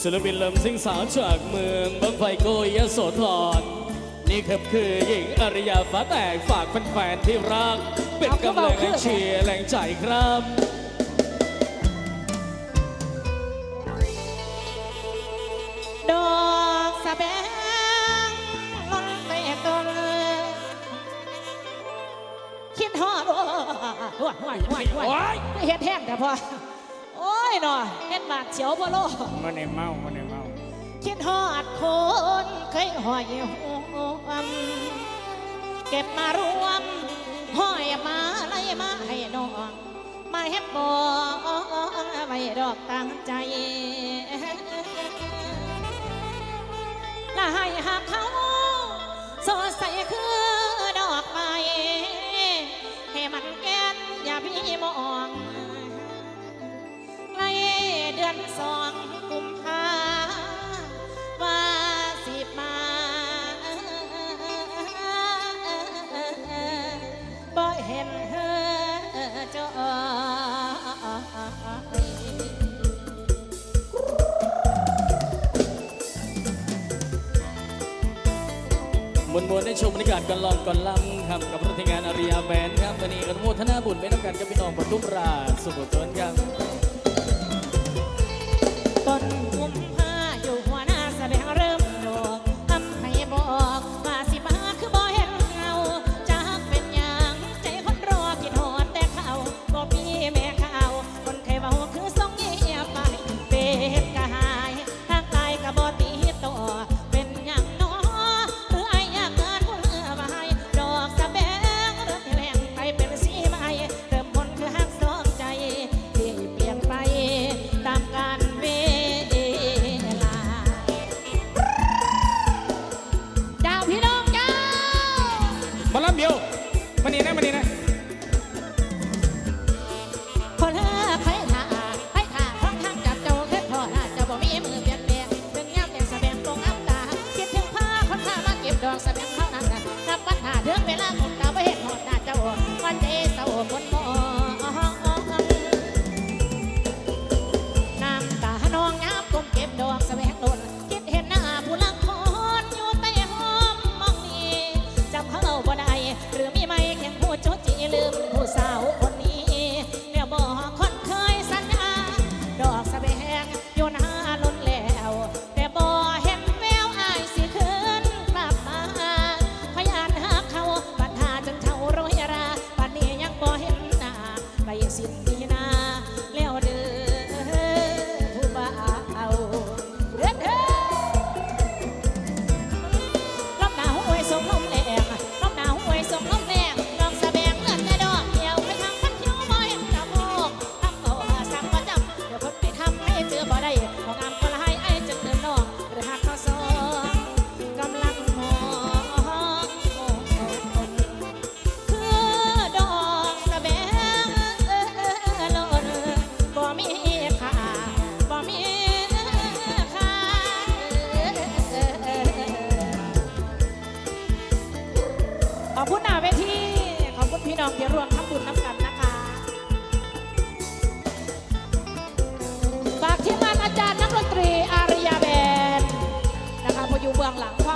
ศิลปินเลิมสิงสาวจากเมืองบังไฟโกยโสธรนี่คือคือหญิงอริยาฟ้าแตกฝากแฟนๆที่รัก เป็นกำลังเชียร์แรงใจครับดอกสะแบงล้นไปตัวเคิดฮอดหัวหัวหัวหัวเฮ็ดแห้งแต่พอ โอ้ยหนอเฮ็ดบากเฉียวบ่โลมันในเมามันในเมาคิดหอดคนเคยหอยหัวเก็บมารวมห้อยมาไล่มาให้น้อง มาเฮ็ดบ่ไว้ดอกตั้งใจแล้วให้หักเขาสดใสคือดอกไม้ให้มันแก่นอย่าพี่มอง อนสองกุมภาว่าสิบมาบ่เห็นเธอจมวลมวลได้ชมบรรยากาศกันลองก่อนล้ำครับกับรถงานอารียาแบนครับวันนี้กันโมทนาบุญไปต้อการกับพี่น้องปทุมราสุโขทัยครับ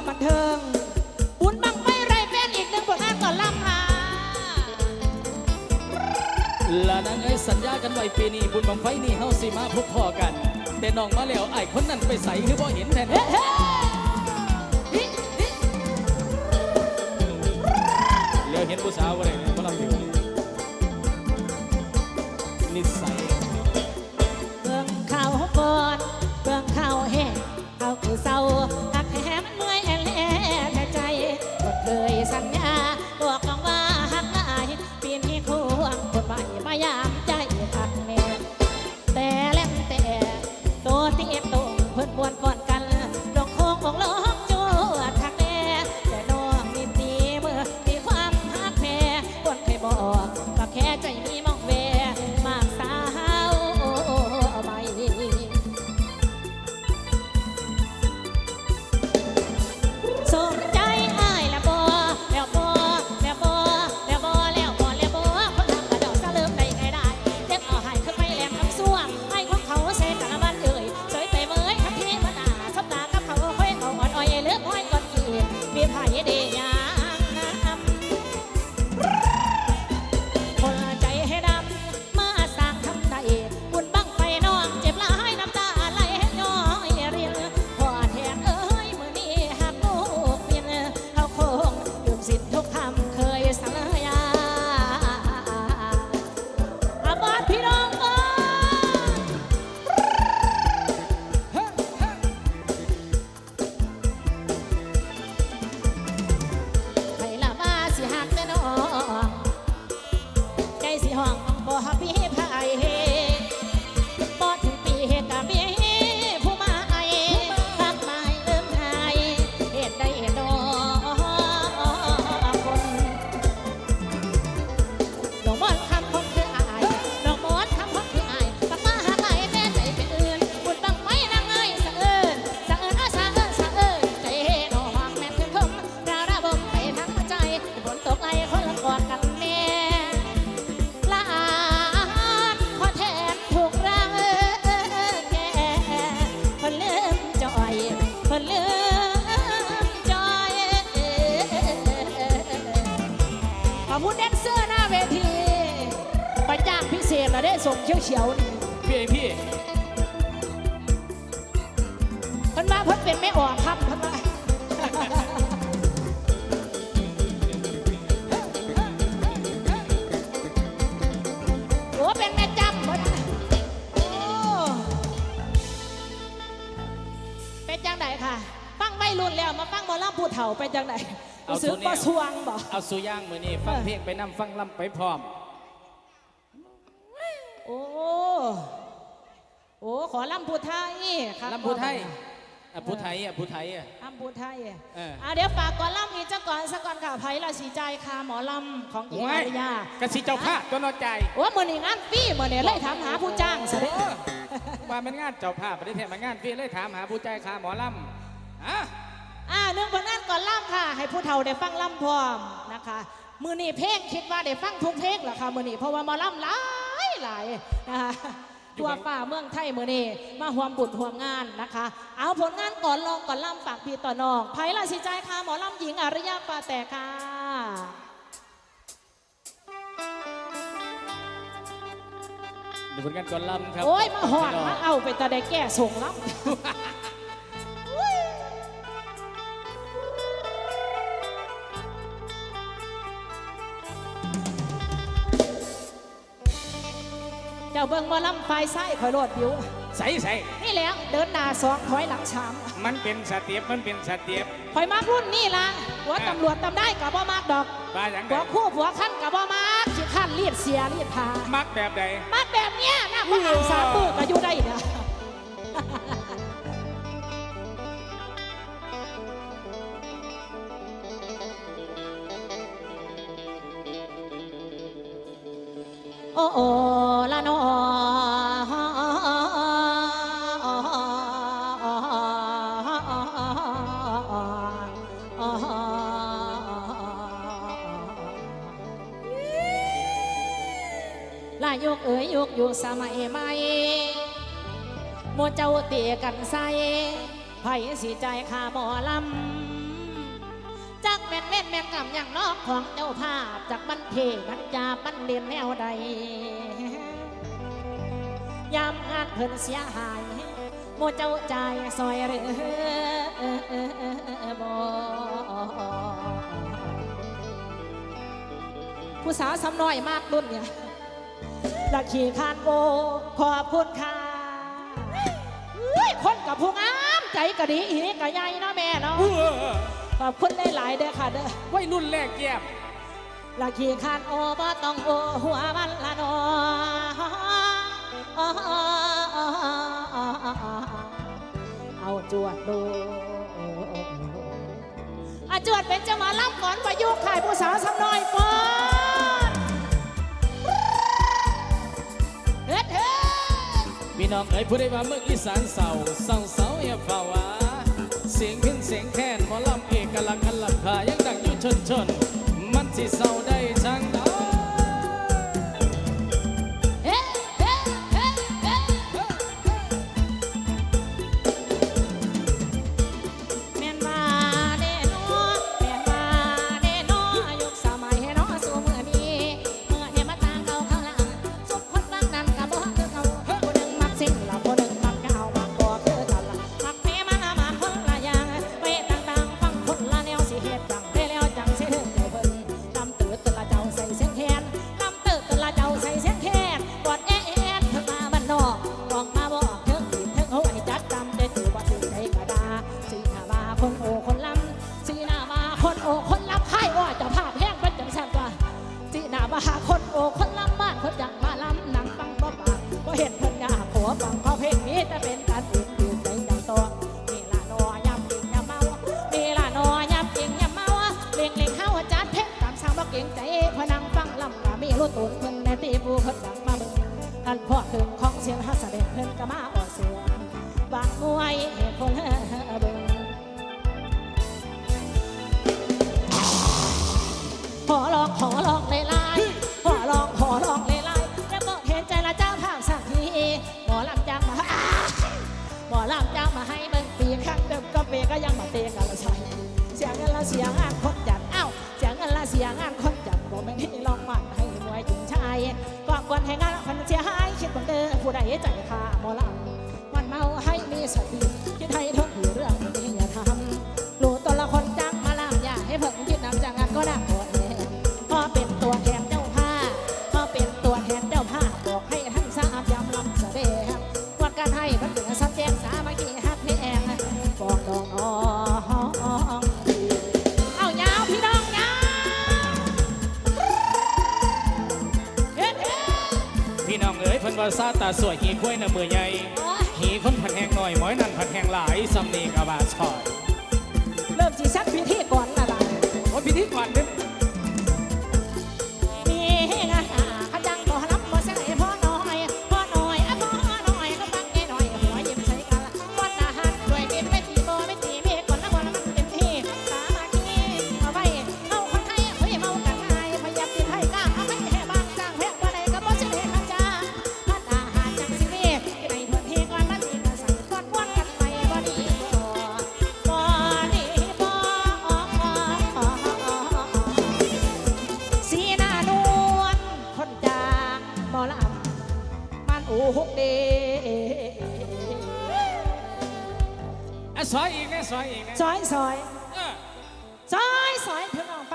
ความบันเทิง บุญบังไม่ไรเป็นอีกหนึ่งบทอ้างก่อนล่ำหาและนางไอ้สัญญากันไว้ปีนี้บุญบังไฟนี่เฮาสิมาพบพ่อกัน แต่น้องมาแล้วไอ้คนนั้นไปใส่หรือบ่เห็นแท้เฮ้เห็นผู้สาวอะไร ส่งเขียวๆนี่พี่ไอพี่เพิ่นว่าเพิ่นเป็นไม่ออกครับเพิ่นว่าโอ้เป็นแม่จำเพิ่นน่ะโอ้เป็นจังไดค่ะ ฟังไม่รุ่นแล้วมาฟังหมอลำผู้เฒ่าเป็นจังไดรู้สึกบ่สวงบ่เอาสุย่างมือนี่ฟังเพลงไปนำฟังลำไปพร้อม โอ้ โอ้ขอลำพูไทยครับลำพูไทยอะผู้ไทยอะผู้ไทยอะลำพูไทยเอออะเดี๋ยวฝากก่อนลำอีกจักก่อนสักก่อนค่ะไผ่ละสีใจค่ะหมอลำของหญิงโอ้อายริยากระสิเจ้าภาพตัวนอใจโอ้มือนี่งานฟรีมือนี่เลยถามหาผู้จ้างสิเด้ว่ามันงานเจ้าภาพประเทศมันงานพี่เลยถามหาผู้ใจายค่าหมอลำอะอ่าเนื่องผลงานก่อนล่ำค่ะ ให้ผู้เฒ่าได้ฟังล่ำพร้อมนะคะ มือนี่เพลงคิดว่าได้ฟังทุกเพลงเหรอคะมือนี่เพราะว่าหมาล่ำหลาย หลายนะคะตัวฝ่าเมืองไทยมือนี่มาห่วมบุญห่วมงานนะคะ เอาผลงานก่อนลองก่อนล่ำฝากพี่ต่อน้องไผ่ละสิใจค่ะหมอล่ำหญิงอารยาปาแต่ค่ะดูผลงานก่อนลำครับ โอ้ย มาหอดมาเอาไปตาได้แก่ส่งล่ำ จ้าเบิ่งหมาล่ำไฟไส้คอยโลดผิว ใส่ใส่นี่แหล้วเดินหน้าสองถอยหลังสามมันเป็นสเตียบมันเป็นสเตียบคอยมากรุ่นนี่ละหัวตำรวจตำได้กับบ่มากดอกว่าอย่างไรหัวคู่หัวขั้นกับบ่มากขี้ขั้นเลียดเสียเลียดพามักแบบใดมากแบบเนี้ยนะพวกอ่านสามมือก็อยู่ได้นะ มัยใหม่โมเจ้าเตียกันใส่ไผสีใจขาหมอลำจักแม่นแม่นแม่นกำอย่างนอกของเจ้าภาพจากมันเทมันจามันเรียนแนวใดยามงานเพิ่นเสียหายโมเจ้าใจซอยหรือบ่ผู้สาวสำน้อยมากรุ่นเนี่ย ลักขี่คานโบขอบคุณค่ะเฮ้ยคนกับผู้งามใจกะดีอีกะใหญ่เนาะแม่เนาะเออขอบคุณหลายๆเด้อค่ะเด้อวัยรุ่นแรกแก้มลักขี่คานโอบ่ต้องโอหัวมันละนอเอาจวดดูอาจวดเป็นจังหวะล่ำก่อนประยุกต์ขายผู้สาวสำน้อย อกไอ้ผู้ใดว่าเมืองอีสานเศร้าเศร้าเศร้าอย่าฝ่าวาเสียงขึ้นเสียงแค้นหมอลำเอกลักษณ์คันลำคายังดังอยู่ชนชน มันสิเศร้าได้จังได หน้า ให้งานอนให้งานพันเสียหายคิดบังเด้อผู้ใดใจขาหมอลำมันเมาให้มีสติ พี่น้องเอ๋ยเพิ่นว่าซาตาสวยหีกล้วยน่ะมือใหญ่โอ๊ยหีคนผันแหงหน่อยหมอยนั่นผันแหงหลายสำนีกะบาชอยเริ่มจีซักพิธีก่อนละล่ะโอ้พิธีก่อนเด้อ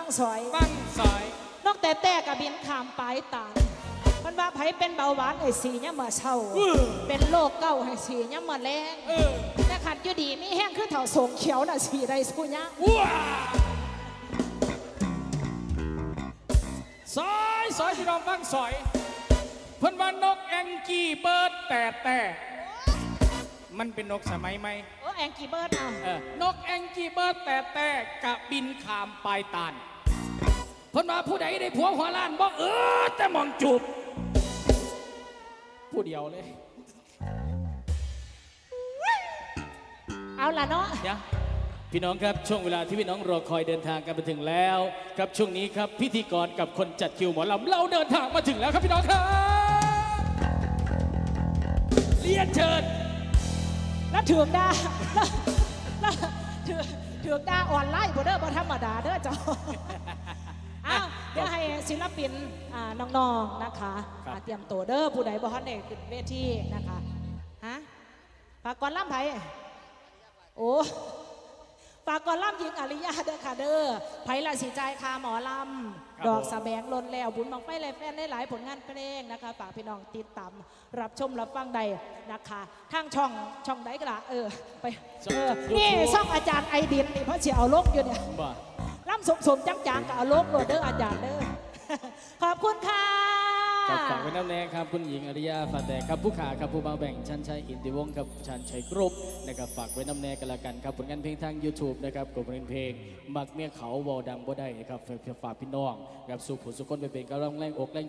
อยพี่น้องฟังซอยบังซอยนกแต่แต่กับบินขามปลายตาลมันว่าไผเป็นเบาหวานให้สีเนี่ยามมาเช่า เป็นโรคเก้าให้สีเนี่ยามมาแรงเออแต่ขัดอยู่ดีมีแห้งคือเถาสงเขียวน่ะสีใดสู้ยะว้าซอยซอยพี่น้องบังซอยเพิ่นว่านกแองกี้เบิร์ดแต่แต่มันเป็นนกสมัยใหม่โอ้แองกี้เบิร์ดอะเออนกแองกี้เบิร์ดแต่แต่กะบินขามปลายตาลเพิ่นว่าผู้ใดได้ผัวหัวล้านบอกเออแต่มองจูบผู้เดียวเลย เอาล่ะเนาะ เดี๋ยวพี่น้องครับช่วงเวลาที่พี่น้องรอคอยเดินทางกันมาถึงแล้ว ครับช่วงนี้ครับพิธีกรกับคนจัดคิวหมอลำเราเดินทางมาถึงแล้วครับพี่น้องครับเรียนเชิญแล้วถือกดาแล้วแล้วถือกถือกดาออนไลน์บ่เด้อบ่ธรรมดาเด้อเจ้าอ้าว เดี๋ยวให้ศิลปินอ่าน้องๆนะคะอ่าเตรียมตัวเด้อผู้ใดบ่ทันได้ขึ้นเวทีนะคะฮะฝากก่อนล่ำไผโอ้ฝากก่อนล่ำหญิงอริยาเด้อค่ะเด้อไผละสีใจคาหมอลำดอกสะแบงลนแล้วบุญบังไฟเลยแฟนได้หลายผลงานเพลงนะคะฝากพี่น้องติดตามรับชมรับฟังใดนะคะทางช่องช่องใดก็ละเออไปเออนี่ช่องอาจารย์ไอดินนี่เพราะเสียเอาลกอยู่เนี่ย บ่ล่ำสมสมจังจังกับอารมณ์โลดเดออาจารย์เด้อขอบคุณค่ะครับฝากไว้น้ำแนงครับคุณหญิงอริยาฝาแต่ครับผู้ขาครับผู้บาแบ่งชันชัยอินติวงครับชันชัยกรุ๊ปนะครับฝากไว้น้ำแนงกันละกันครับผลงานเพลงทาง YouTube นะครับกับเพลงมักเมียเขาวอดังบ่ได้นะครับฝากพี่น้องครับสุขุสุคนไปเป็นกำลังแรงอกแรง